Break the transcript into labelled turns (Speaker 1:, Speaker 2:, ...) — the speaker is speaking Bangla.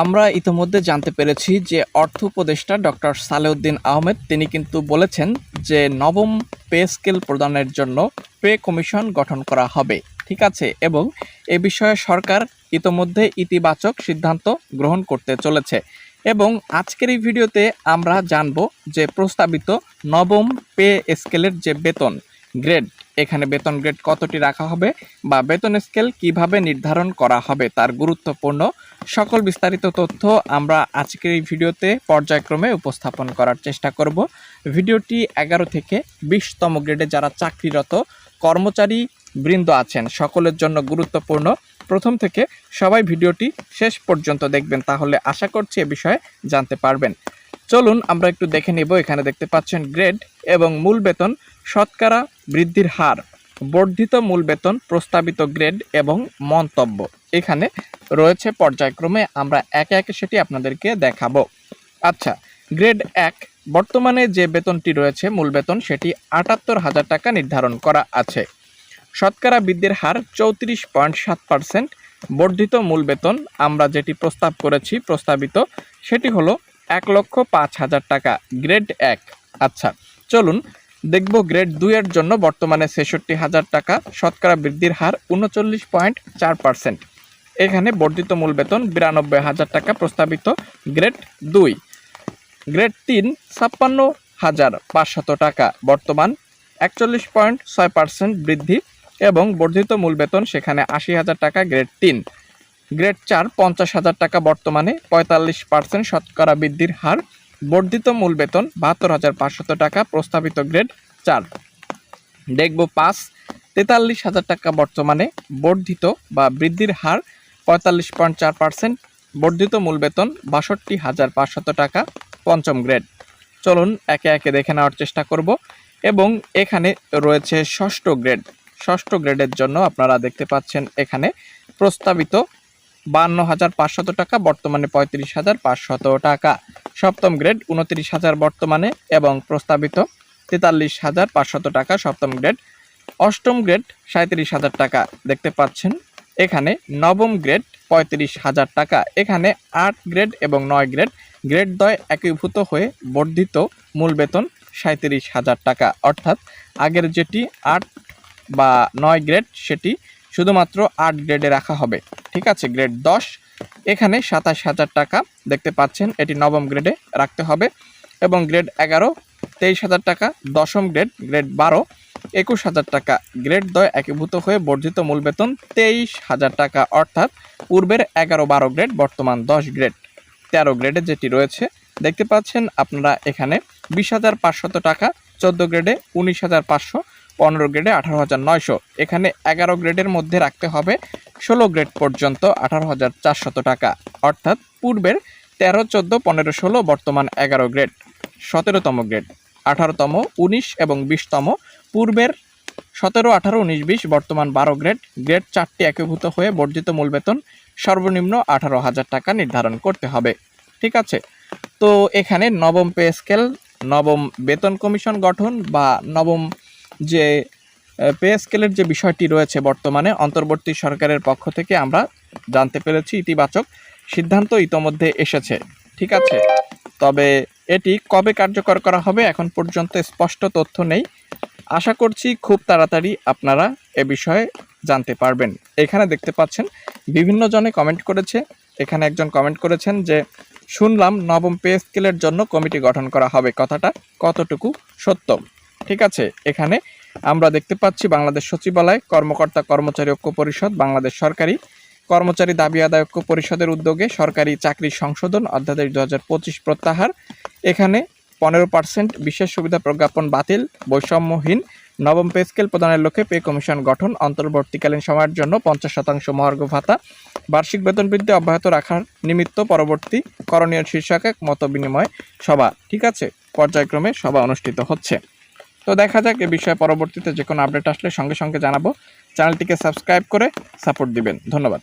Speaker 1: আমরা ইতিমধ্যে জানতে পেরেছি যে অর্থ উপদেষ্টা ডক্টর সালেউদ্দিন আহমেদ, তিনি কিন্তু বলেছেন যে নবম পে স্কেল প্রদানের জন্য পে কমিশন গঠন করা হবে। ঠিক আছে? এবং এ বিষয়ে সরকার ইতোমধ্যে ইতিবাচক সিদ্ধান্ত গ্রহণ করতে চলেছে। এবং আজকের এই ভিডিওতে আমরা জানব যে প্রস্তাবিত নবম পে স্কেলের যে বেতন গ্রেড, এখানে বেতন গ্রেড কতটি রাখা হবে বা বেতন স্কেল কীভাবে নির্ধারণ করা হবে, তার গুরুত্বপূর্ণ সকল বিস্তারিত তথ্য আমরা আজকের এই ভিডিওতে পর্যায়ক্রমে উপস্থাপন করার চেষ্টা করব। ভিডিওটি এগারো থেকে বিশতম গ্রেডে যারা চাকরিরত কর্মচারী বৃন্দ আছেন, সকলের জন্য গুরুত্বপূর্ণ। প্রথম থেকে সবাই ভিডিওটি শেষ পর্যন্ত দেখবেন, তাহলে আশা করছি এ বিষয়ে জানতে পারবেন। চলুন, আমরা একটু দেখে নেব, এখানে দেখতে পাচ্ছেন গ্রেড এবং মূল বেতন শতকরা বৃদ্ধির হার। বর্ধিত মূল বেতন, প্রস্তাবিত গ্রেড এবং মন্তব্য। এখানে রয়েছে পর্যায়ক্রমে আমরা একে একে সেটি আপনাদেরকে দেখাবো। আচ্ছা গ্রেড এক, বর্তমানে যে বেতনটি রয়েছে, মূল বেতন, সেটি আটাত্তর হাজার টাকা নির্ধারণ করা আছে। শতকরা বৃদ্ধির হার চৌত্রিশ পয়েন্ট সাত পার্সেন্ট। বর্ধিত মূল বেতন আমরা যেটি প্রস্তাব করেছি, প্রস্তাবিত, সেটি হলো এক লক্ষ পাঁচ হাজার টাকা, গ্রেড এক। আচ্ছা চলুন দেখব গ্রেড দুইয়ের জন্য বর্তমানে ছেষট্টি হাজার টাকা, শতকরা বৃদ্ধির হার উনচল্লিশ পয়েন্ট চার পার্সেন্ট। এখানে বর্ধিত মূল বেতন বিরানব্বই হাজার টাকা প্রস্তাবিত গ্রেড দুই। গ্রেড তিন, ছাপ্পান্ন হাজার পাঁচশত টাকা, বর্তমান একচল্লিশ পয়েন্ট ছয় পার্সেন্ট বৃদ্ধি এবং বর্ধিত মূল বেতন সেখানে আশি হাজার টাকা, গ্রেড তিন। গ্রেড চার, পঞ্চাশ হাজার টাকা, বর্তমানে পঁয়তাল্লিশ পার্সেন্ট, শতকরা বৃদ্ধির হার বর্ধিত মূল বেতন বাহাত্তর হাজার পাঁচশত টাকা, প্রস্তাবিত গ্রেড চার। দেখব পাঁচ, তেতাল্লিশ হাজার টাকা বর্তমানে বর্ধিত বা বৃদ্ধির হার পঁয়তাল্লিশ পয়েন্ট চার পার্সেন্ট, বর্ধিত মূল বেতন বাষট্টি হাজার পাঁচশত টাকা, পঞ্চম গ্রেড। চলুন একে একে দেখে নেওয়ার চেষ্টা করব এবং এখানে রয়েছে ষষ্ঠ গ্রেড। ষষ্ঠ গ্রেডের জন্য আপনারা দেখতে পাচ্ছেন এখানে প্রস্তাবিত বান্ন হাজার পাঁচশত টাকা, বর্তমানে পঁয়ত্রিশ হাজার পাঁচশত টাকা। সপ্তম গ্রেড উনত্রিশ হাজার বর্তমানে এবং প্রস্তাবিত তেতাল্লিশ হাজার পাঁচশত টাকা সপ্তম গ্রেড। অষ্টম গ্রেড সাঁত্রিশ হাজার টাকা দেখতে পাচ্ছেন। এখানে নবম গ্রেড পঁয়ত্রিশ হাজার টাকা। এখানে আট গ্রেড এবং নয় গ্রেড। গ্রেড দয় একীভূত হয়ে বর্ধিত মূল বেতন সাঁত্রিশ হাজার টাকা। অর্থাৎ আগের যেটি আট বা নয় গ্রেড, সেটি শুধুমাত্র আট গ্রেডে রাখা হবে। ঠিক আছে? গ্রেড দশ। এখানে সাতাশ হাজার টাকা দেখতে পাচ্ছেন, এটি নবম গ্রেডে রাখতে হবে। এবং গ্রেড এগারো, তেইশ হাজার টাকা। দশম গ্রেড গ্রেড বারো, একুশ হাজার টাকা। গ্রেড দয় একীভূত হয়ে বর্ধিত মূল বেতন তেইশ হাজার টাকা। অর্থাৎ পূর্বের এগারো বারো গ্রেড বর্তমান দশ গ্রেড তেরো গ্রেডে যেটি রয়েছে, দেখতে পাচ্ছেন আপনারা এখানে বিশ হাজার পাঁচশত টাকা, চোদ্দ গ্রেডে উনিশ হাজার পাঁচশো পনেরো গ্রেডে আঠারো হাজার নয়শো। এখানে এগারো গ্রেডের মধ্যে রাখতে হবে ষোলো গ্রেড পর্যন্ত আঠারো হাজার চারশত টাকা। অর্থাৎ পূর্বের তেরো, চোদ্দ, পনেরো, ষোলো, বর্তমান এগারো গ্রেড। সতেরোতম গ্রেড। আঠারোতম, উনিশ এবং বিশতম। পূর্বের সতেরো, আঠারো, উনিশ, বিশ, বর্তমান বারো গ্রেড। গ্রেড চারটি একীভূত হয়ে বর্ধিত মূল বেতন সর্বনিম্ন আঠারো হাজার টাকা নির্ধারণ করতে হবে। ঠিক আছে? তো এখানে নবম পে স্কেল, নবম বেতন কমিশন গঠন বা নবম যে পে স্কেলের যে বিষয়টি রয়েছে বর্তমানে, অন্তর্বর্তী সরকারের পক্ষ থেকে আমরা জানতে পেরেছি, ইতিবাচক সিদ্ধান্ত ইতোমধ্যে এসেছে। ঠিক আছে? তবে এটি কবে কার্যকর করা হবে এখন পর্যন্ত স্পষ্ট তথ্য নেই। আশা করছি খুব তাড়াতাড়ি আপনারা এ বিষয়ে জানতে পারবেন। এখানে দেখতে পাচ্ছেন, বিভিন্ন জনে কমেন্ট করেছে। এখানে একজন কমেন্ট করেছেন যে, শুনলাম নবম পে স্কেলের জন্য কমিটি গঠন করা হবে। কথাটা কতটুকু সত্য? ঠিক আছে? এখানে আমরা দেখতে পাচ্ছি বাংলাদেশ সচিবালয়, কর্মকর্তা কর্মচারী ঐক্য পরিষদ, বাংলাদেশ সরকারি কর্মচারী দাবি আদায় ঐক্য পরিষদের উদ্যোগে সরকারি চাকরি সংশোধন অধ্যাদেশ দু হাজার পঁচিশ প্রত্যাহার। এখানে পনেরো পার্সেন্ট বিশেষ সুবিধা প্রজ্ঞাপন বাতিল, বৈষম্যহীন, নবম পে স্কেল প্রদানের লক্ষ্যে পে কমিশন গঠন, অন্তর্বর্তীকালীন সময়ের জন্য পঞ্চাশ শতাংশ মহার্ঘ ভাতা, বার্ষিক বেতন বৃদ্ধি অব্যাহত রাখার নিমিত্ত পরবর্তী করণীয় শীর্ষক এক মত বিনিময় সভা। ঠিক আছে? পর্যায়ক্রমে সভা অনুষ্ঠিত হচ্ছে। তো দেখা যাক এ বিষয়ে পরবর্তীতে যে কোনো আপডেট আসলে সঙ্গে সঙ্গে জানাব। চ্যানেলটিকে সাবস্ক্রাইব করে সাপোর্ট দিবেন। ধন্যবাদ।